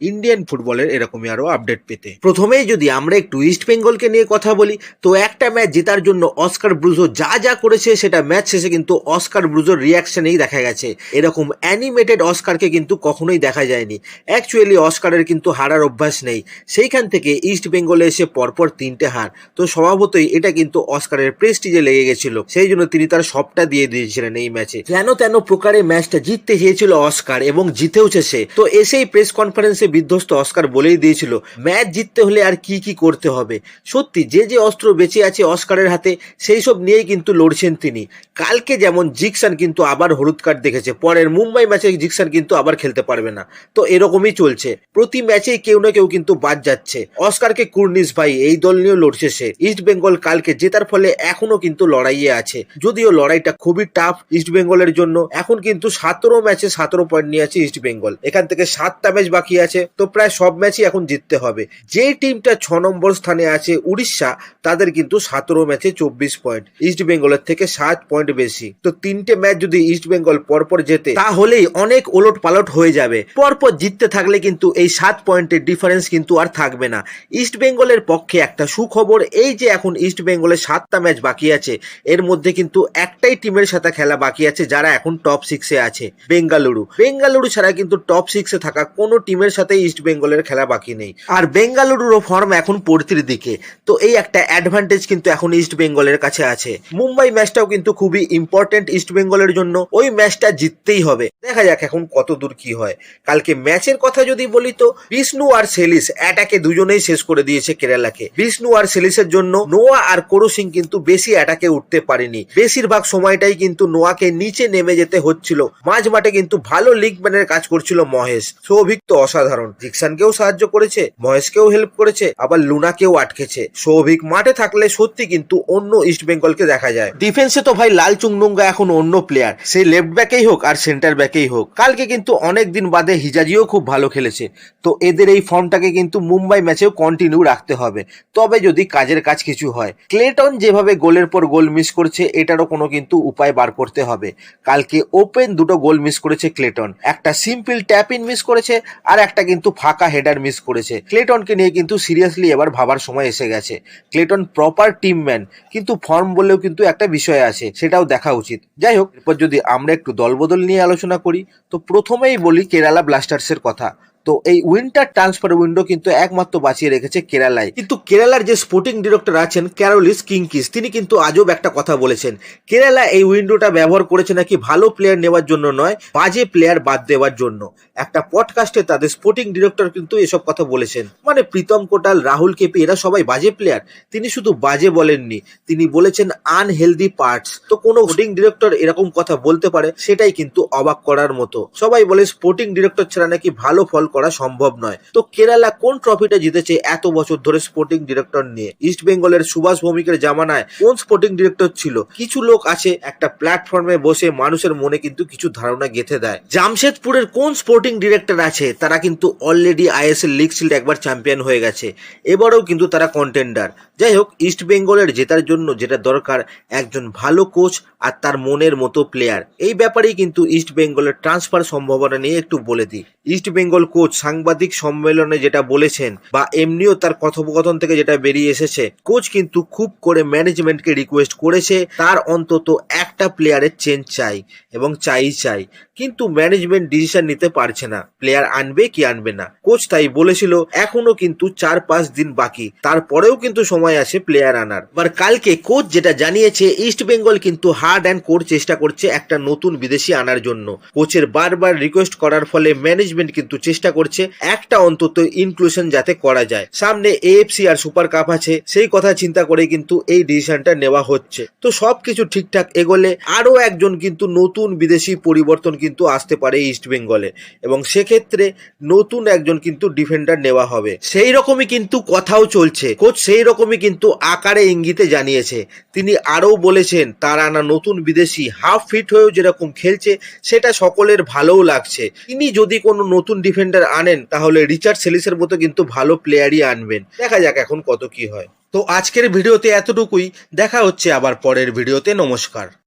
Indian ফুটবলের এরকমই আরও আপডেট পেতে। প্রথমেই যদি আমরা একটু ইস্ট বেঙ্গলকে নিয়ে কথা বলি, তো একটা ম্যাচ জেতার জন্য অস্কার ব্রুজো যা যা করেছে, সেটা ম্যাচ শেষে কিন্তু অস্কার ব্রুজোর রিয়াকশনেই দেখা গেছে। এরকম অ্যানিমেটেড অস্কারকে কিন্তু কখনোই দেখা যায়নি। অ্যাকচুয়ালি অস্কারের কিন্তু হারার অভ্যাস নেই। সেইখান থেকে ইস্ট বেঙ্গলে এসে পরপর তিনটে হার। তো স্বভাবতই এটা কিন্তু অস্কারের প্রেস্টিজে লেগে গেছিল। সেই জন্য তিনি তার সবটা দিয়ে দিয়েছিলেন এই ম্যাচে যেন তেন প্রকারে ম্যাচটা জিততে চেয়েছিল অস্কার এবং জিতেওছে সে। তো এসেই প্রেস কনফারেন্সে বিধ্বস্ত অস্কার বলেই দিয়েছিল, ম্যাচ জিততে হলে আর কি কি করতে হবে? সত্যি, যে যে অস্ত্র বেঁচে আছে অস্কারের হাতে, সেই সব নিয়েই কিন্তু লড়ছেন তিনি। কালকে যেমন জিকসান কিন্তু আবার হলুদ কার্ড দেখেছে, পরের মুম্বাই ম্যাচে জিকসান কিন্তু আবার খেলতে পারবে না। তো এরকমই চলছে। প্রতি ম্যাচেই কেউ না কেউ কিন্তু বাদ যাচ্ছে। অস্কারকে কুর্নিস ভাই, এই দল নিয়েও লড়ছে সে। ইস্ট বেঙ্গল কালকে জেতার ফলে এখনও কিন্তু লড়াইয়ে আছে। যদিও লড়াইটা খুবই টাফ ইস্ট বেঙ্গলের জন্য, এখন কিন্তু সতেরো ম্যাচে সতেরো পয়েন্ট নিয়ে আছে ইস্ট বেঙ্গল। এখান থেকে সাতটা ম্যাচ বাকি আছে তো প্রায় সব ম্যাচই এখন জিততে হবে। যে টিমটা ছ নম্বর স্থানে আছে উড়িষ্যা, তাদের কিন্তু সতেরো ম্যাচে চব্বিশ পয়েন্ট ইস্ট বেঙ্গলের থেকে সাত পয়েন্ট বেশি। তো তিনটে ম্যাচ যদি ইস্ট বেঙ্গল পরপর জেতে, তাহলেই অনেক ওলট পালট হয়ে যাবে। পরপর জিততে থাকলে কিন্তু এই সাত পয়েন্টের ডিফারেন্স কিন্তু আর থাকবে না। ইস্ট বেঙ্গলের পক্ষে একটা সুখবর, এই যে এখন ইস্ট বেঙ্গলের সাতটা ম্যাচ বাকি আছে, এর মধ্যে কিন্তু একটাই টিমের সাথে খেলা বাকি আছে যারা এখন টপ সিক্সে আছে বেঙ্গালুরু বেঙ্গালুরু ছাড়া কিন্তু টপ সিক্সে থাকা কোনো টিমের সাথে ইস্ট বেঙ্গলের খেলা বাকি নেই। আর বেঙ্গালুরুরও ফর্ম এখন পড়তির দিকে। তো এই একটা অ্যাডভান্টেজ কিন্তু এখন ইস্ট বেঙ্গলের কাছে আছে। মুম্বাই ম্যাচটাও কিন্তু খুবই ইম্পর্টেন্ট ইস্ট বেঙ্গলের জন্য। ওই ম্যাচটা জিততেই হবে। দেখা যাক এখন কত দূর কি হয়। কালকে ম্যাচের কথা যদি বলি তো বিষ্ণু আর সেলিস অ্যাটাকে দুজনেই শেষ করে দিয়েছে কেরালাকে বিষ্ণু আর সেলিসের জন্য নোয়া আর করু সিং কিন্তু বেশি অ্যাটাকে উঠতে পারেনি। বেশিরভাগ সময়টাই কিন্তু নোয়াকে নিচে নেমে যেতে হচ্ছিল। মাঝ মাঠে কিন্তু ভালো লিগ ম্যানের কাজ করছিল মহেশ। সৌভিক তো অসাধারণ। জিকসানকেও সাহায্য করেছে, মহেশকেও হেল্প করেছে, আবার লুনাকেও আটকেছে। সৌভিক মাঠে থাকলে সত্যি কিন্তু অন্য ইস্ট বেঙ্গলকে দেখা যায়। ডিফেন্সে তো ভাই লাল চুংডুঙ্গা এখন অন্য প্লেয়ার সে লেফট ব্যাকেই হোক আর সেন্টার ব্যাকেই হোক। কালকে কিন্তু অনেক দিন বাদে হিজাজিও খুব ভালো খেলেছে। তো এদের এই ফর্মটাকে কিন্তু মুম্বাই ম্যাচেও কন্টিনিউ রাখতে হবে। তবে যদি কাজের কাজ কিছু হয় ক্লেটন যেভাবে গোলের পর গোল মিস করছে, এটারও কোনো কিন্তু উপায় বার করতে হবে। কালকে ওপেন দুটো গোল মিস করেছে ক্লেটন একটা সিম্পল ট্যাপ ইন মিস করেছে, আর একটা কিন্তু ফাঁকা হেডার মিস করেছে। ক্লেটনকে নিয়ে কিন্তু সিরিয়াসলি এবার ভাবার সময় এসে গেছে। ক্লেটন প্রপার টিম ম্যান কিন্তু ফর্ম বলেও কিন্তু একটা বিষয় আছে, সেটাও দেখা উচিত। যাই হোক, এরপর যদি আমরা একটু দলবদল নিয়ে আলোচনা করি, তো প্রথমেই বলি কেরালা ব্লাস্টার্সের কথা। তো এই উইন্টার ট্রান্সফার উইন্ডো কিন্তু একমাত্র বাঁচিয়ে রেখেছে কেরালায়। কিন্তু কেরালার যে স্পোর্টিং ডিরেক্টর আছেন ক্যারোলিস কিংকিস তিনি কিন্তু আজব একটা কথা বলেছেন। কেরালা এই উইন্ডোটা ব্যবহার করেছে নাকি ভালো প্লেয়ার নেওয়ার জন্য নয়, বাজে প্লেয়ার বাদ দেওয়ার জন্য। একটা পডকাস্টে তাদের স্পোর্টিং ডিরেক্টর কিন্তু এসব কথা বলেছেন। মানে প্রীতম কোটাল, রাহুল কেপি, এরা সবাই বাজে প্লেয়ার তিনি শুধু বাজে বলেননি, তিনি বলেছেন আনহেলদি পার্টস তো কোনো স্পোর্টিং ডিরেক্টর এরকম কথা বলতে পারে, সেটাই কিন্তু অবাক করার মতো। সবাই বলে স্পোর্টিং ডিরেক্টর ছাড়া নাকি ভালো ফল করা সম্ভব নয়। তো কেরালা কোন ট্রফিটা জিতেছে এত বছর ধরে স্পোর্টিং ডিরেক্টর নিয়ে? ইস্ট বেঙ্গলের সুভাষ ভৌমিকের জামানায় কোন স্পোর্টিং ডিরেক্টর ছিল? কিছু লোক আছে একটা প্ল্যাটফর্মে বসে মানুষের মনে কিন্তু কিছু ধারণা গেঁথে দেয়। জামশেদপুরের কোন স্পোর্টিং ডিরেক্টর আছে? তারা কিন্তু অলরেডি আইএসএল লিগ শিল্ড একবার চ্যাম্পিয়ন হয়ে গেছে। এবারেও কিন্তু তারা কন্টেন্ডার যাই হোক ইস্ট বেঙ্গলের জেতার জন্য যেটা দরকার, একজন ভালো কোচ আর তার মনের মতো প্লেয়ার এই ব্যাপারেই কিন্তু ইস্ট বেঙ্গলের ট্রান্সফার সম্ভাবনা নিয়ে একটু বলে দিই। ইস্ট বেঙ্গল কোচ সাংবাদিক সম্মেলনে যেটা বলেছেন বা এমনিও তার কথোপকথন থেকে যেটা বেরিয়ে এসেছে, কোচ কিন্তু খুব করে ম্যানেজমেন্টকে রিকোয়েস্ট করেছে, তার অন্তত একটা প্লেয়ারের চেঞ্জ চাই এবং চাই চাই। কিন্তু ম্যানেজমেন্ট ডিসিশন নিতে পারছে না। প্লেয়ার আনবে কি আনবে না। কোচ তাই বলেছিল, এখনও কিন্তু চার পাঁচ দিন বাকি। তারপরেও কিন্তু সময় আছে প্লেয়ার আনার। এবার কালকে কোচ যেটা জানিয়েছে ইস্ট বেঙ্গল কিন্তু হার্ড অ্যান্ড কোর চেষ্টা করছে একটা নতুন বিদেশি আনার জন্য। কোচের বারবার রিকোয়েস্ট করার ফলে ম্যানেজমেন্ট কিন্তু চেষ্টা করছে একটা অন্তত ইনক্লুশন যাতে করা যায়। সামনে এএফসি আর সুপার কাপ আছে, সেই কথা চিন্তা করে কিন্তু এই ডিসিশনটা নেওয়া হচ্ছে। তো সবকিছু ঠিকঠাক এগোলে আরও একজন কিন্তু নতুন বিদেশি পরিবর্তন কিন্তু কিন্তু আসতে পারে ইস্ট বেঙ্গলে এবং সেক্ষেত্রে নতুন একজন কিন্তু ডিফেন্ডার নেওয়া হবে। সেই রকমই কিন্তু কথাও চলছে। কোচ সেই রকমই কিন্তু আকারে ইঙ্গিতে জানিয়েছে। তিনি আরও বলেছেন, তার আনা নতুন বিদেশি হাফ ফিট হয়েও যেরকম খেলছে, সেটা সকলের ভালোও লাগছে। তিনি যদি কোনো নতুন ডিফেন্ডার আনেন, তাহলে রিচার্ড সেলিসের মতো কিন্তু ভালো প্লেয়ারই আনবেন। দেখা যাক এখন কত কি হয়। তো আজকের ভিডিওতে এতটুকুই। দেখা হচ্ছে আবার পরের ভিডিওতে। নমস্কার।